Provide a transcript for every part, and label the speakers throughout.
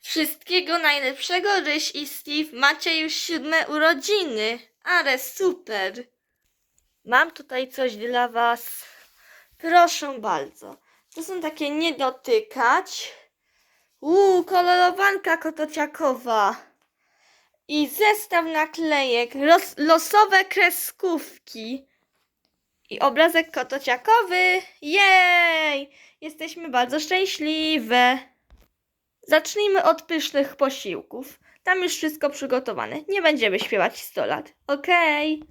Speaker 1: Wszystkiego najlepszego, Ryś i Steve. Macie już siódme urodziny. Ale super. Mam tutaj coś dla was. Proszę bardzo. To są takie nie dotykać. Uuu, kolorowanka kotociakowa. I zestaw naklejek. Los, losowe kreskówki. I obrazek kotociakowy. Jej! Jesteśmy bardzo szczęśliwe. Zacznijmy od pysznych posiłków. Tam już wszystko przygotowane. Nie będziemy śpiewać 100 lat. Okej.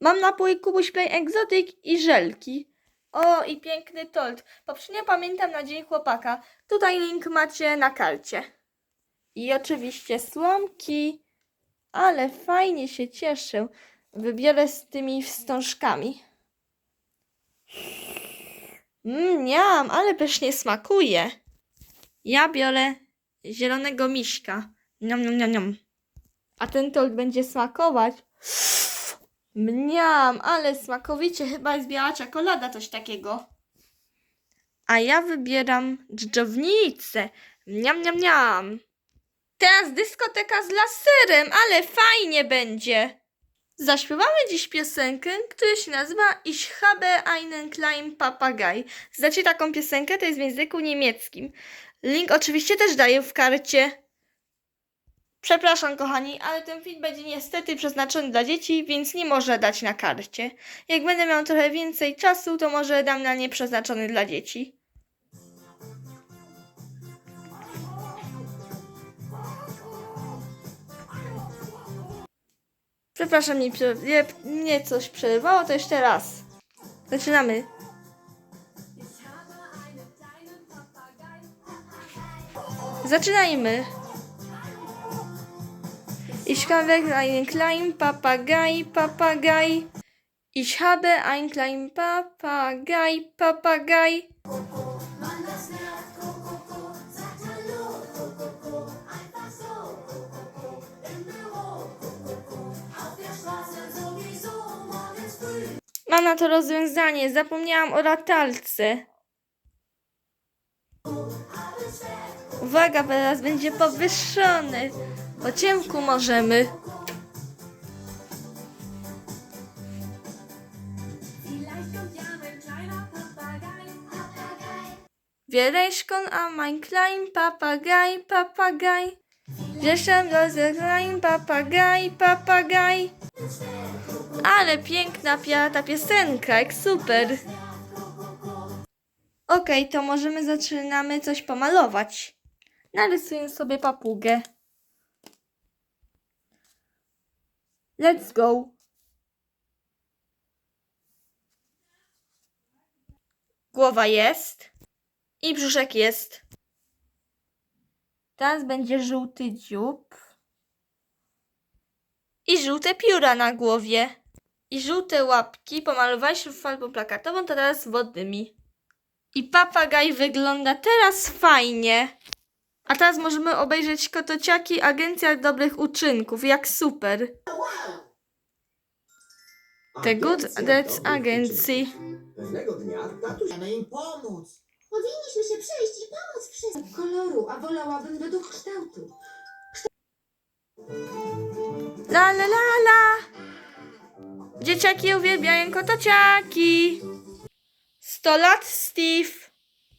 Speaker 1: Mam napój Kubuś Play Exotic i żelki. O, i piękny tort. Poprzednio pamiętam na Dzień Chłopaka. Tutaj link macie na karcie. I oczywiście słomki. Ale fajnie się cieszę. Wybiorę z tymi wstążkami. Mmm, ale pysznie smakuje. Ja biorę zielonego miśka. Niam, niam, niam, niam. A ten tort będzie smakować. Mniam, ale smakowicie. Chyba jest biała czekolada, coś takiego. A ja wybieram dżdżownicę. Niam, niam, niam. Teraz dyskoteka z laserem, ale fajnie będzie. Zaśpiewamy dziś piosenkę, która się nazywa Ich habe einen kleinen Papagei. Znacie taką piosenkę? To jest w języku niemieckim. Link oczywiście też daję w karcie. Przepraszam, kochani, ale ten film będzie niestety przeznaczony dla dzieci, więc nie może dać na karcie. Jak będę miał trochę więcej czasu, to może dam na nie przeznaczony dla dzieci. Przepraszam, mnie, mnie coś przerywało, to jeszcze raz. Zaczynamy. Zaczynajmy. Ich habe einen kleinen Papagei, Papagei. Ich habe einen kleinen Papagei, Papagei. Mam na to rozwiązanie. Zapomniałam o latarce. Uwaga, teraz będzie powyższony. Po ciemku możemy. Wiereśkon, a mein klein Papagei, Papagei. Wieszam do klein Papagei, Papagei. Ale piękna pia ta piosenka, jak super. Okej, to możemy zaczynamy coś pomalować. Narysuję sobie papugę. Let's go. Głowa jest. I brzuszek jest. Teraz będzie żółty dziób. I żółte pióra na głowie. I żółte łapki pomalowałeś farbą plakatową, to teraz wodnymi. I papagaj wygląda teraz fajnie. A teraz możemy obejrzeć kotociaki Agencja Dobrych Uczynków. Jak super. The Good Deeds Agency.
Speaker 2: Pewnego dnia tatuś
Speaker 3: Chcemy im pomóc.
Speaker 4: Powinniśmy się przyjść i pomóc wszystkim. Koloru, a wolałabym według kształtu.
Speaker 1: La la la la. Dzieciaki uwielbiają kotociaki. 100 lat Steve.